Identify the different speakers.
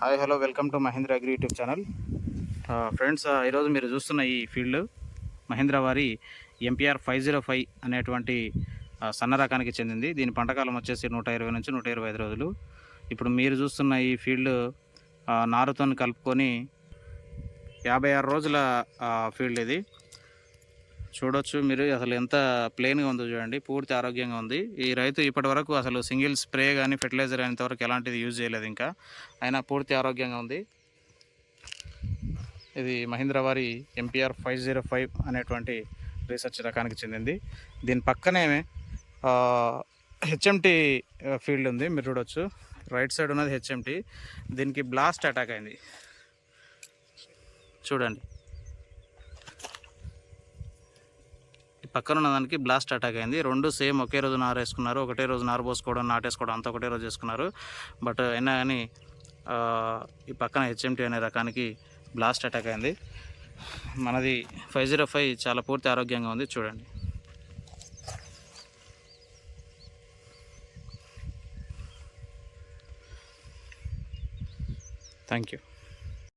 Speaker 1: Hi hello welcome to Mahendra agri YouTube channel. Friends ఈరోజు మీరు చూస్తున్న ఈ ఫీల్డ్ మహేంద్ర వారి ఎంపీఆర్ ఫైవ్ జీరో ఫైవ్ అనేటువంటి సన్న రకానికి చెందింది. దీని పంటకాలం వచ్చేసి నూట ఇరవై నుంచి నూట ఇరవై ఐదు రోజులు. ఇప్పుడు మీరు చూస్తున్న ఈ ఫీల్డ్ ఆ, నారుతో కలుపుకొని యాభై ఆరు రోజుల ఫీల్డ్ ఇది. చూడొచ్చు. మీరు అసలు ఎంత ప్లెయిన్గా ఉందో చూడండి. పూర్తి ఆరోగ్యంగా ఉంది. ఈ రైతు ఇప్పటి వరకు అసలు సింగిల్ స్ప్రే కానీ ఫెర్టిలైజర్ ఇంతవరకు ఎలాంటిది యూజ్ చేయలేదు ఇంకా. అయినా పూర్తి ఆరోగ్యంగా ఉంది. ఇది మహీంద్రా వారి ఎంపీఆర్ ఫైవ్ జీరో ఫైవ్ అనేటువంటి రీసెర్చ్ రకానికి చెందింది. దీని పక్కనే హెచ్ఎంటి ఫీల్డ్ ఉంది. మీరు చూడొచ్చు. రైట్ సైడ్ ఉన్నది హెచ్ఎంటి. దీనికి బ్లాస్ట్ అటాక్ అయింది. చూడండి. పక్కన ఉన్న దానికి బ్లాస్ట్ అటాక్ అయింది. రెండు సేమ్ ఒకే రోజు నారు వేసుకున్నారు ఒకటే రోజు నారు పోసుకోవడం నాటేసుకోవడం అంతా ఒకటే రోజు చేసుకున్నారు. బట్ uh, అయినా కానీ ఈ పక్కన హెచ్ఎంటీ అనే రకానికి బ్లాస్ట్ అటాక్ అయింది. మనది ఫైవ్ జీరో ఫైవ్ చాలా పూర్తి ఆరోగ్యంగా ఉంది. చూడండి. Thank you